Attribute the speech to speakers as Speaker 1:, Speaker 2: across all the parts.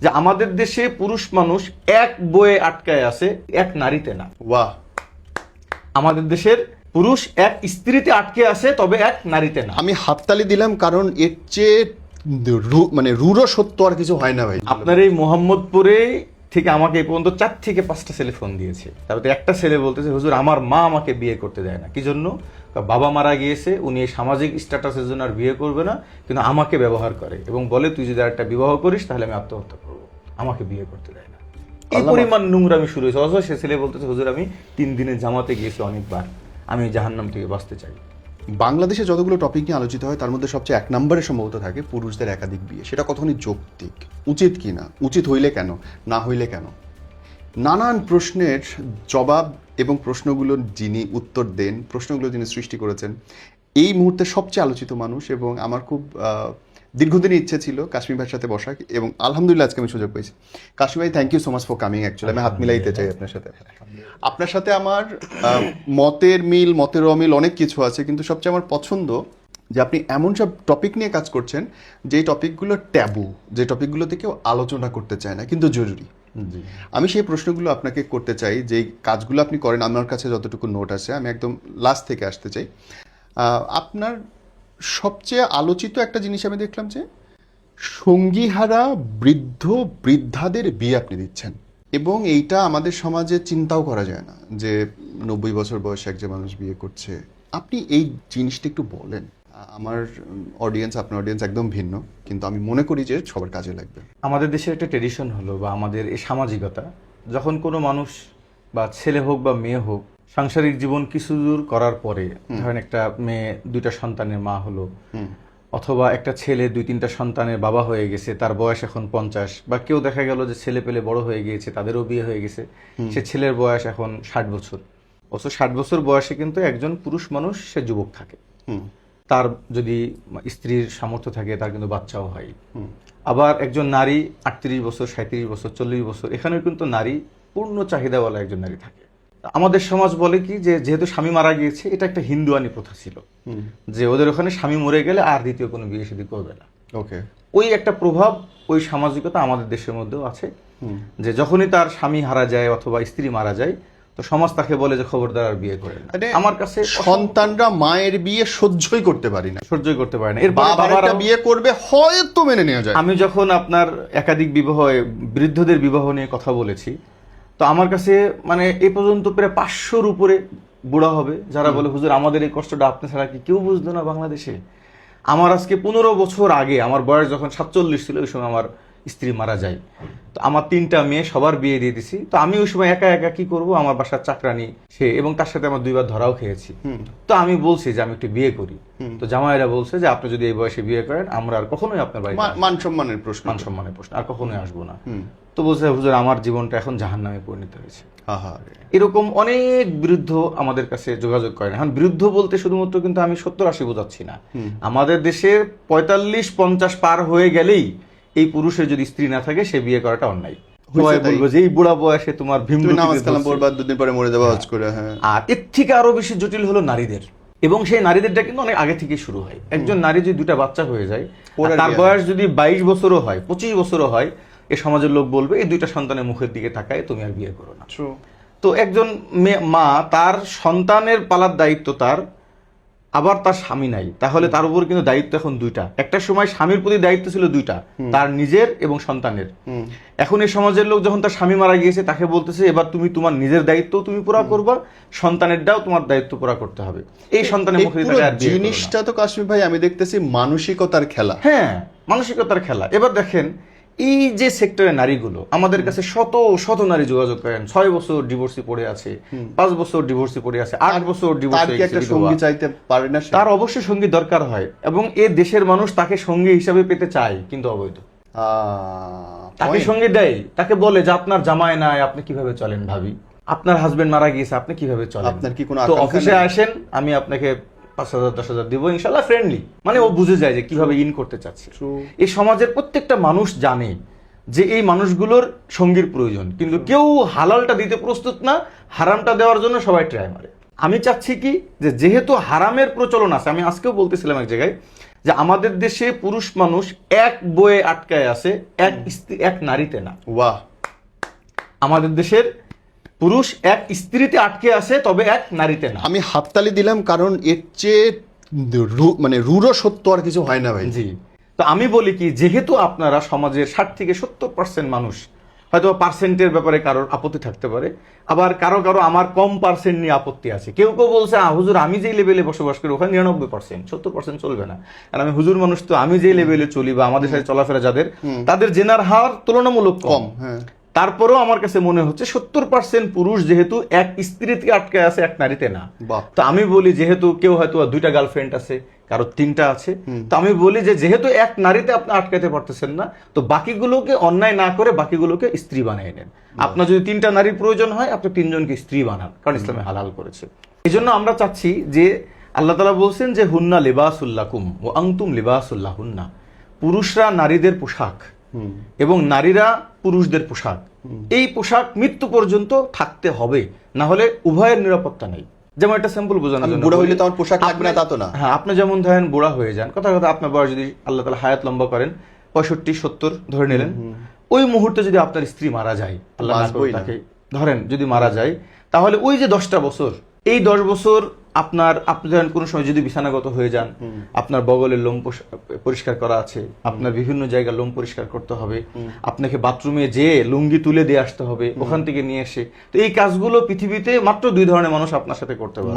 Speaker 1: যে আমাদের দেশে পুরুষ মানুষ এক বয়ে আটকায় আছে এক নারীতে না।
Speaker 2: বাহ।
Speaker 1: আমাদের দেশের পুরুষ এক স্ত্রীতে আটকে আছে তবে এক নারীতে না।
Speaker 2: আমি হাততালি দিলাম কারণ এর চেয়ে রু- মানে রূঢ় সত্য আর কিছু হয় না ভাই।
Speaker 1: আপনার এই মোহাম্মদপুরে থেকে আমাকে এই পর্যন্ত চার থেকে পাঁচটা ছেলে ফোন দিয়েছে। তারপরে একটা ছেলে বলতেছে হুজুর আমার মা আমাকে বিয়ে করতে দেয় না। কি জন্য? বাবা মারা গিয়েছে উনি এই সামাজিক স্ট্যাটাসের জন্য আর বিয়ে করবে না কিন্তু আমাকে ব্যবহার করে এবং বলে তুই যদি একটা বিবাহ করিস তাহলে আমি আত্মহত্যা করব। আমাকে বিয়ে করতে দেয় না। এই পরিমাণ নোংরামি শুরু হয়েছে? অথচ সে ছেলে বলতেছে হুজুর আমি তিন দিনের জামাতে গিয়েছি অনেকবার। আমি জাহান্নাম থেকে বাঁচতে চাই।
Speaker 2: বাংলাদেশে যতগুলো টপিক নিয়ে আলোচিত হয় তার মধ্যে সবচেয়ে এক নম্বরে সম্ভবত থাকে পুরুষদের একাধিক বিয়ে। সেটা কতখানি যৌক্তিক। উচিত কি না? উচিত হইলে কেন? না হইলে কেন? নানান প্রশ্নের জবাব এবং প্রশ্নগুলোর যিনি উত্তর দেন প্রশ্নগুলো যিনি সৃষ্টি করেছেন এই মুহূর্তে সবচেয়ে আলোচিত মানুষ এবং আমার খুব আহ, দীর্ঘদিনের ইচ্ছে ছিল কাশ্মীর ভাইয়ের সাথে বসা এবং আলহামদুলিল্লাহ আজকে আমি সুযোগ পেয়েছি। কাশ্মীর ভাই thank you so much for coming actually আমি হাত মিলাইতে চাই আপনার সাথে। আপনার সাথে আমার মতের মিল মতের অমিল অনেক কিছু আছে কিন্তু সবচেয়ে আমার পছন্দ যে আপনি এমন সব টপিক নিয়ে কাজ করছেন যেই টপিকগুলো ট্যাবু যে টপিকগুলোতে কেউ আলোচনা করতে চায় না কিন্তু জরুরি। আমি সেই প্রশ্নগুলো আপনাকে করতে চাই যে কাজগুলো আপনি করেন আমার কাছে যতটুকু নোট আছে আমি একদম লাস্ট থেকে আসতে চাই। আপনার সবচেয়ে আলোচিত একটা জিনিস আমি দেখলাম যে, সঙ্গীহারা বৃদ্ধ বৃদ্ধাদের বিয়ে আপনি দিচ্ছেন। এবং এইটা আমাদের সমাজে চিন্তাও করা যায় না যে, নব্বই বছর বয়সে একজন মানুষ বিয়ে করছে। আপনি এই জিনিসটা একটু বলেন। আমার অডিয়েন্স আপনার অডিয়েন্স একদম ভিন্ন, কিন্তু আমি মনে করি যে সবার কাজে লাগবে।
Speaker 1: আমাদের দেশের একটা ট্রেডিশন হলো বা আমাদের এই সামাজিকতা, যখন কোনো মানুষ বা ছেলে হোক বা মেয়ে হোক সাংসারিক জীবন কিছু দূর করার পরে ধরেন একটা মেয়ে দুইটা সন্তানের মা হলো অথবা একটা ছেলে দুই তিনটা সন্তানের বাবা হয়ে গেছে তার বয়স এখন পঞ্চাশ বা কেউ দেখা গেল যে ছেলে পেলে বড় হয়ে গিয়েছে তাদেরও বিয়ে হয়ে গেছে সে ছেলের বয়স এখন ষাট বছর। অথচ ষাট বছর বয়সে কিন্তু একজন পুরুষ মানুষ সে যুবক থাকে। তার যদি স্ত্রীর সামর্থ্য থাকে তার কিন্তু বাচ্চাও হয়। আবার একজন নারী আটত্রিশ বছর সাঁত্রিশ বছর চল্লিশ বছর এখানেও কিন্তু নারী পূর্ণ চাহিদাওয়ালা একজন নারী থাকে। আমাদের সমাজ বলে কি যে যেহেতু স্বামী মারা গিয়েছে এটা একটা হিন্দুয়ানি প্রথা ছিল। যে ওদের ওখানে স্বামী মরে গেলে আর দ্বিতীয় কোনো বিয়ে শাদী করবে না।
Speaker 2: ওকে।
Speaker 1: ওই একটা প্রভাব ওই সামাজিকতা আমাদের দেশের মধ্যেও আছে। যে যখনই তার স্বামী হারা যায় অথবা স্ত্রী মারা যায় তো সমাজ তাকে বলে যে খবরদার আর বিয়ে করে না। আমার কাছে
Speaker 2: সন্তানরা মায়ের বিয়ে সহ্যই করতে পারি না।
Speaker 1: সহ্যই করতে পারে না। এরপরে
Speaker 2: বাবার বিয়ে করবে হয়তো মেনে নেওয়া যায়।
Speaker 1: আমি যখন আপনার একাধিক বিবাহ বৃদ্ধদের বিবাহ নিয়ে কথা বলেছি তো আমার কাছে মানে এ পর্যন্ত প্রায় পাঁচশোর উপরে বুড়া হবে যারা বলে হুজুর আমাদের এই কষ্টটা আপনি ছাড়া কি কেউ বুঝতো না বাংলাদেশে? আমার আজকে পনেরো বছর আগে আমার বয়স যখন সাতচল্লিশ ছিল ওই সময় আমার স্ত্রী মারা যায়। তো আমার তিনটা মেয়ে সবার বিয়ে দিয়ে দিছি। তো আমি ওই সময় একা একা কি করব? আমার বাসার চাকরানি সে এবং তার সাথে আমার দুইবার ধরাও খেয়েছি। তো আমি বলছি যে আমি একটু বিয়ে করি। তো জামাইরা বলছে যে আপনি যদি এই বয়সে বিয়ে করেন আমরা আর কখনোই আপনার
Speaker 2: বাড়ি মান সম্মানের প্রশ্ন
Speaker 1: মান সম্মানের প্রশ্ন আর কখনোই আসব না। তো বলছে হুজুর আমার জীবনটা এখন জাহান নামে পরিণত হয়েছে। এরকম অনেক বিরুদ্ধ আমাদের কাছে যোগাযোগ করেন এখন বিরুদ্ধ বলতে শুধুমাত্র কিন্তু আমি সত্তর আশি বোঝাচ্ছি না। আমাদের দেশের পঁয়তাল্লিশ পঞ্চাশ পার হয়ে গেলেই এই পুরুষের যদি স্ত্রী না থাকে সে বিয়ে করাটা অন্যায়। বলব যে এই বুড়া বয়সে তোমার ভীম
Speaker 2: নামাজ কালাম পড়বা দুদিন পরে মরে যাবা হজ করে হ্যাঁ।
Speaker 1: আর এর থেকে আরও বেশি জটিল হলো নারীদের। এবং সেই নারীদেরটা কিন্তু অনেক আগে থেকে শুরু হয়। একজন নারী যদি দুটা বাচ্চা হয়ে যায় তার বয়স যদি বাইশ বছরও হয় পঁচিশ বছরও হয় এ সমাজের লোক বলবে এই দুইটা সন্তানের মুখের দিকে তাকায় তুমি আর বিয়ে করো না। তো একজন মা তার সন্তানের পালার দায়িত্ব তার আবার তার স্বামী নাই। তাহলে তার উপর কিন্তু দায়িত্ব এখন দুইটা। একটা সময় স্বামীর প্রতি দায়িত্ব ছিল দুইটা তার নিজের এবং সন্তানের। এখন এই সমাজের লোক যখন তার স্বামী মারা গিয়েছে তাকে বলতেছে এবার তুমি তোমার নিজের দায়িত্ব তুমি পুরা করবা সন্তানেরটাও তোমার দায়িত্ব পুরা করতে হবে। এই সন্তানের মুখে।
Speaker 2: জিনিসটা তো কাশ্মীর ভাই আমি দেখতেছি মানসিকতার খেলা।
Speaker 1: হ্যাঁ মানসিকতার খেলা। এবার দেখেন এই যে সেক্টরে নারীগুলো আমাদের কাছে শত শত নারী যোগাযোগ করেন। ছয় বছর ডিভোর্সি পড়ে আছে পাঁচ বছর ডিভোর্সি পড়ে আছে আট বছর ডিভোর্স
Speaker 2: চাইতে পারে না
Speaker 1: তার অবশ্যই সঙ্গী দরকার হয় এবং এ দেশের মানুষ তাকে সঙ্গী হিসাবে পেতে চায় কিন্তু অবৈধ। তাকে. সঙ্গে দেয় তাকে বলে যে আপনার জামাই নাই আপনি কীভাবে চলেন ভাবি? আপনার হাজবেন্ড মারা গিয়েছে আপনি কীভাবে চলেন?
Speaker 2: আপনার কি কোনো
Speaker 1: অফিসে আসেন আমি আপনাকে পাঁচ হাজার দশ হাজার দিব ইনশাল্লাহ ফ্রেন্ডলি মানে ও বুঝে যায় যে কীভাবে ইন করতে চাচ্ছে। এই সমাজের প্রত্যেকটা মানুষ জানে যে এই মানুষগুলোর সঙ্গীর প্রয়োজন। কিন্তু কেউ হালালটা দিতে প্রস্তুত না হারামটা দেওয়ার জন্য সবাই ট্রাই মারে। আমি চাচ্ছি কি যে যেহেতু হারামের প্রচলন আছে আমি আজকেও বলতেছিলাম এক জায়গায় যে আমাদের দেশে পুরুষ মানুষ এক বয়ে আটকায় আছে এক এক নারীতে না।
Speaker 2: বাহ।
Speaker 1: আমাদের দেশের পুরুষ এক স্ত্রীতে আটকে আছে তবে এক নারীতে না।
Speaker 2: আমি হাততালি দিলাম কারণ এর চেয়ে মানে রূঢ় সত্য আর কিছু হয় না ভাই।
Speaker 1: জি। তো আমি বলি কি যেহেতু আপনারা সমাজের ষাট থেকে সত্তর পার্সেন্ট মানুষ হয়তো পার্সেন্টের ব্যাপারে কারোর আপত্তি থাকতে পারে আবার কারও কারও আমার কম পার্সেন্ট নিয়ে আপত্তি আছে। কেউ কেউ বলছে "আহ, হুজুর আমি যেই লেভেলে বসবাস করি ওখানে নিরানব্বই পার্সেন্ট সত্তর পার্সেন্ট চলবে না। আর আমি হুজুর মানুষ তো আমি যেই লেভেলে চলি বা আমাদের সাথে চলাফেরা যাদের তাদের জেনার হার তুলনামূলক
Speaker 2: কম হ্যাঁ।
Speaker 1: তারপরেও আমার কাছে মনে হচ্ছে সত্তর পার্সেন্ট পুরুষ যেহেতু এক স্ত্রীতে আটকে আছে এক নারীতে না। তো আমি বলি যেহেতু কেউ হয়তো দুইটা গার্লফ্রেন্ড আছে কারও তিনটা আছে তো আমি বলি যে যেহেতু এক নারীতে আপনি আটকাতে পারতেছেন না তো বাকিগুলোকে অন্যায় না করে বাকিগুলোকে স্ত্রী বানিয়ে নেন। আপনার যদি তিনটা নারীর প্রয়োজন হয় আপনি তিনজনকে স্ত্রী বানান কারণ ইসলামে হালাল করেছে। এই জন্য আমরা চাচ্ছি যে আল্লাহ তালা বলছেন যে হুন্না লিবাসুল্লাকুম ও আংতুম লিবাসুল্লাহ হুন্না পুরুষরা নারীদের পোশাক এবং নারীরা পুরুষদের পোশাক এই পোশাক মৃত্যু পর্যন্ত থাকতে হবে না হলে উভয়ের নিরাপত্তা নেই যেমন একটা
Speaker 2: আমি
Speaker 1: জন্য
Speaker 2: বুড়ো হইলে
Speaker 1: বলি।
Speaker 2: তো আমার পোশাক লাগবে না
Speaker 1: আপনি-
Speaker 2: তা তো না।
Speaker 1: হ্যাঁ আপনি যেমন ধরেন বুড়া হয়ে যান কথা কথা আপনার বয়স যদি আল্লাহ তালা হায়াত লম্বা করেন পঁয়ষট্টি সত্তর ধরে নিলেন ওই মুহূর্তে যদি আপনার স্ত্রী মারা যায় আল্লাহ। তাকে ধরেন যদি মারা যায় তাহলে ওই যে দশটা বছর এই দশ বছর আপনার আপনি ধরেন কোনো সময় যদি বিছানাগত হয়ে যান আপনার বগলের লোম পরিষ্কার করা আছে আপনার বিভিন্ন জায়গায় লোম পরিষ্কার করতে হবে আপনাকে বাথরুমে যে লুঙ্গি তুলে দিয়ে আসতে হবে ওখান থেকে নিয়ে এসে। তো এই কাজগুলো পৃথিবীতে মাত্র দুই ধরনের মানুষ আপনার সাথে করতে
Speaker 2: পারে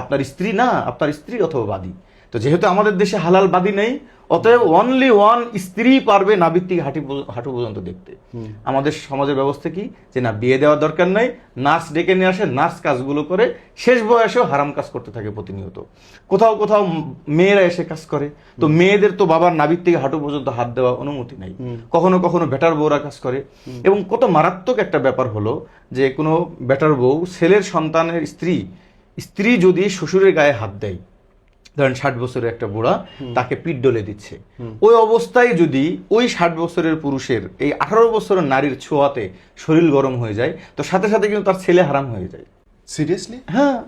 Speaker 1: আপনার স্ত্রী না আপনার স্ত্রী অথবা বাদী। তো যেহেতু আমাদের দেশে হালাল বাদী নেই অতএব অনলি ওয়ান স্ত্রী পারবে নাবির থেকে হাঁটি হাঁটু পর্যন্ত দেখতে। আমাদের সমাজের ব্যবস্থা কি? যে না বিয়ে দেওয়ার দরকার নাই নার্স ডেকে নিয়ে আসে নার্স কাজগুলো করে শেষ বয়সেও হারাম কাজ করতে থাকে প্রতিনিয়ত। কোথাও কোথাও মেয়েরা এসে কাজ করে। তো মেয়েদের তো বাবার নাবির থেকে হাঁটু পর্যন্ত হাত দেওয়া অনুমতি নাই। কখনো কখনো বেটার বউরা কাজ করে। এবং কত মারাত্মক একটা ব্যাপার হলো যে কোনো বেটার বউ ছেলের সন্তানের স্ত্রী স্ত্রী যদি শ্বশুরের গায়ে হাত দেয় ধরেন ষাট বছরের একটা বুড়া তাকে পিঠ ডলে দিচ্ছে। ওই অবস্থায় যদি ওই ষাট বছরের পুরুষের এই আঠারো বছরের নারীর ছোঁয়াতে শরীর গরম হয়ে যায় তো সাথে সাথে কিন্তু তার ছেলে হারাম হয়ে যায়।
Speaker 2: সিরিয়াসলি
Speaker 1: হ্যাঁ।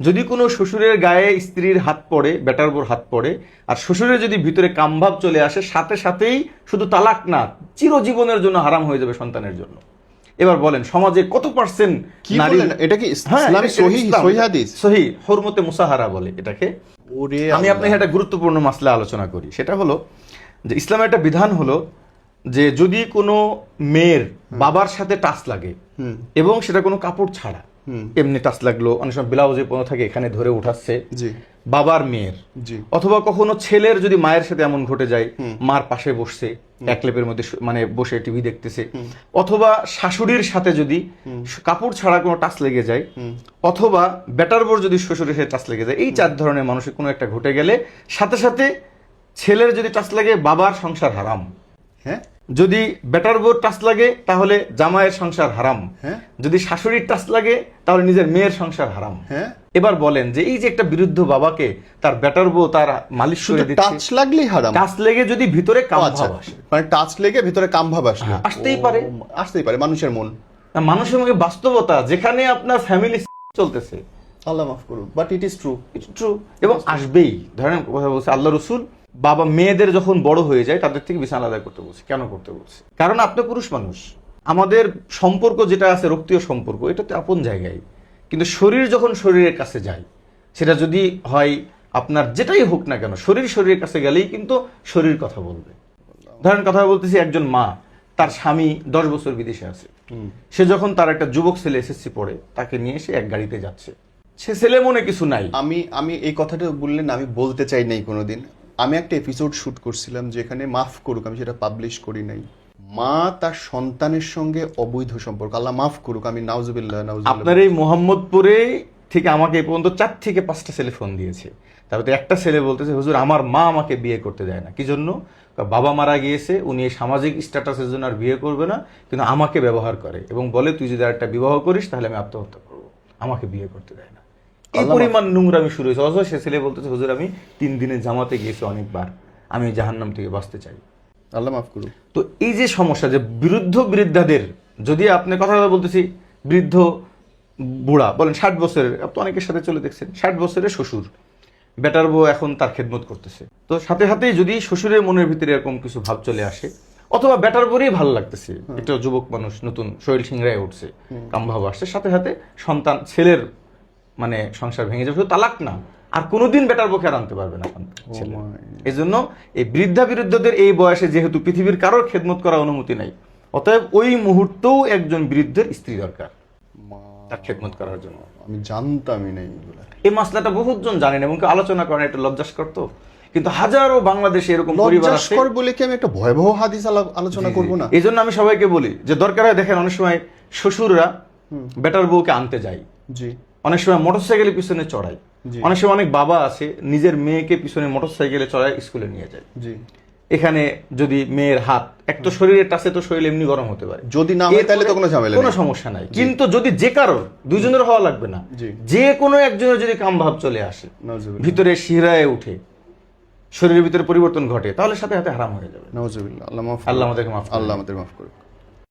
Speaker 1: যদি কোনো শ্বশুরের গায়ে স্ত্রীর হাত পড়ে বেটার বোর হাত পড়ে আর শ্বশুরের যদি ভিতরে কামভাব চলে আসে সাথে সাথেই শুধু তালাক না চিরজীবনের জন্য হারাম হয়ে যাবে সন্তানের জন্য। এবার বলেন সমাজে কত পার্সেন্ট
Speaker 2: কি বলেন? এটা কি
Speaker 1: ইসলাম
Speaker 2: ইসলামী।
Speaker 1: সহি
Speaker 2: সহিহ- হাদিস?
Speaker 1: সহি হরমতে মুসাহারা বলে এটাকে। আমি আপনাকে একটা গুরুত্বপূর্ণ মাসলা আলোচনা করি। সেটা হলো যে ইসলামের একটা বিধান হলো যে যদি কোনো মেয়ের বাবার সাথে টাচ লাগে এবং সেটা কোনো কাপড় ছাড়া এমনি টাচ লাগল। অনেক সময় ব্লাউজে পণ্য থাকে এখানে ধরে উঠাচ্ছে।
Speaker 2: জি।
Speaker 1: বাবার মেয়ের।
Speaker 2: জি।
Speaker 1: অথবা কখনো ছেলের যদি মায়ের সাথে এমন ঘটে যায় মার পাশে বসছে এক লেপের মধ্যে মানে বসে টিভি দেখতেছে। অথবা শাশুড়ির সাথে যদি কাপড় ছাড়া কোনো টাচ লেগে যায় অথবা বেটার বোর যদি শ্বশুরের সাথে টাচ লেগে যায় এই চার ধরনের মানুষের কোনো একটা ঘটে গেলে সাথে সাথে ছেলের যদি টাচ লাগে বাবার সংসার হারাম।
Speaker 2: হ্যাঁ?
Speaker 1: যদি বেটার বোর টাচ লাগে তাহলে জামাইয়ের সংসার হারাম।
Speaker 2: হ্যাঁ।
Speaker 1: যদি শাশুড়ির টাচ লাগে তাহলে নিজের মেয়ের সংসার হারাম।
Speaker 2: হ্যাঁ।
Speaker 1: এবার বলেন যে এই যে একটা বিরুদ্ধ বাবাকে তার বেটার বউ তার মালিশ করে দিচ্ছে
Speaker 2: টাচ লাগলেই হারাম।
Speaker 1: টাচ লেগে যদি ভিতরে কাম
Speaker 2: আচ্ছা।
Speaker 1: ভাব আসে।
Speaker 2: মানে টাচ লেগে ভিতরে কাম ভাব আসবে
Speaker 1: হ্যাঁ, আসতেই পারে।
Speaker 2: আসতেই পারে মানুষের মন।
Speaker 1: মানুষের মুখে বাস্তবতা যেখানে আপনার ফ্যামিলি চলতেছে।
Speaker 2: আল্লাহ মাফ করুক but it is true it
Speaker 1: true এবং আসবেই। ধরেন কথা বলছে আল্লাহ রসুল বাবা মেয়েদের যখন বড় হয়ে যায় তাদের থেকে বিছানা আলাদা করতে বলছে। কেন করতে বলছে? কারণ আপনি পুরুষ মানুষ। আমাদের সম্পর্ক যেটা আছে রক্তীয় সম্পর্ক এটা তো আপন জায়গায়। কিন্তু শরীর যখন শরীরের কাছে যায় সেটা যদি হয় আপনার যেটাই হোক না কেন শরীর শরীরের কাছে গেলেই কিন্তু শরীর কথা বলবে। ধরেন কথা বলতেছি একজন মা তার স্বামী দশ বছর বিদেশে আছে। সে যখন তার একটা যুবক ছেলে এসএসসি পড়ে তাকে নিয়ে এসে এক গাড়িতে যাচ্ছে। সে ছেলে মনে কিছু নাই।
Speaker 2: আমি আমি এই কথাটা বললেন আমি বলতে চাই নাই কোনোদিন। আমি একটা এপিসোড শুট করছিলাম যেখানে মাফ করুক, আমি সেটা পাবলিশ করি নাই। মা তার সন্তানের সঙ্গে অবৈধ সম্পর্ক। আল্লাহ মাফ করুক, আমি নাউজুবিল্লাহ নাউজুবিল্লাহ।
Speaker 1: আপনার এই মোহাম্মদপুরে থেকে আমাকে এই পর্যন্ত চার থেকে পাঁচটা ছেলে ফোন দিয়েছে। তারপরে একটা ছেলে বলতেছে, হুজুর, আমার মা আমাকে বিয়ে করতে দেয় না। কি জন্য? বাবা মারা গিয়েছে, উনি এই সামাজিক স্ট্যাটাসের জন্য আর বিয়ে করবে না, কিন্তু আমাকে ব্যবহার করে এবং বলে, তুই যদি আর একটা বিবাহ করিস, তাহলে আমি আত্মহত্যা করব। আমাকে বিয়ে করতে দেয় না। এই পরিমাণ নোংরামি শুরু হয়েছে। অথচ সে ছেলে বলতেছে হুজুর আমি তিন দিনের জামাতে গিয়েছি অনেকবার। আমি জাহান্নাম থেকে বাঁচতে চাই।
Speaker 2: আল্লাহ মাফ করুক।
Speaker 1: তো এই যে সমস্যা যে বিরুদ্ধ বৃদ্ধাদের যদি আপনি কথা বলতেছি বৃদ্ধ বুড়া বলেন ষাট বছরের আপনি অনেকের সাথে চলে দেখছেন ষাট বছরের শ্বশুর বেটার বউ এখন তার খেদমত করতেছে। তো সাথে সাথে যদি শ্বশুরের মনের ভিতরে এরকম কিছু ভাব চলে আসে অথবা বেটার বউরই ভালো লাগতেছে একটা যুবক মানুষ নতুন শরীর সিংড়ায় উঠছে কাম ভাব আসছে সাথে সাথে সন্তান ছেলের মানে সংসার ভেঙে যাবে শুধু তালাক না আর কোনোদিন বেটার বউকে আর আনতে পারবে না এই জন্য এই বৃদ্ধা বিরুদ্ধদের এই বয়সে যেহেতু পৃথিবীর কারোর খেদমত করার অনুমতি নাই অতএব ওই মুহূর্তেও একজন বৃদ্ধের স্ত্রী দরকার তার খেদমত করার জন্য।
Speaker 2: আমি জানতামই
Speaker 1: এই মাসলাটা জানেন এবং আলোচনা করেন লজ্জাস্কর তো। কিন্তু হাজারো বাংলাদেশে এরকম পরিবার আছে।
Speaker 2: বলে কি আমি একটা ভয়াবহ হাদিস আলোচনা করব না?
Speaker 1: এই জন্য আমি সবাইকে বলি যে দরকার হয় দেখেন অনেক সময় শ্বশুররা বেটার বউকে আনতে যায়।
Speaker 2: জি।
Speaker 1: অনেক সময় মোটরসাইকেলের পিছনে চড়ায়
Speaker 2: জি।
Speaker 1: অনেক সময় অনেক বাবা আছে নিজের মেয়েকে পিছনে মোটরসাইকেলে চড়ায় স্কুলে নিয়ে যায়।
Speaker 2: জি।
Speaker 1: এখানে যদি মেয়ের হাত এক তো শরীরের টাচে তো শরীর এমনি গরম হতে পারে।
Speaker 2: যদি না হয় তাহলে তো কোনো ঝামেলা
Speaker 1: কোনো সমস্যা নাই। কিন্তু যদি যে কারোর দুইজনের হওয়া লাগবে না। যে কোনো একজনের যদি কাম ভাব চলে আসে ভিতরে শিরায় উঠে শরীরের ভিতরে পরিবর্তন ঘটে তাহলে সাথে সাথে হারাম হয়ে যাবে।
Speaker 2: নাউজুবিল্লাহ আল্লাহ
Speaker 1: আল্লাহ আমাদেরকে মাফ
Speaker 2: আল্লাহ আমাদের মাফ করুক।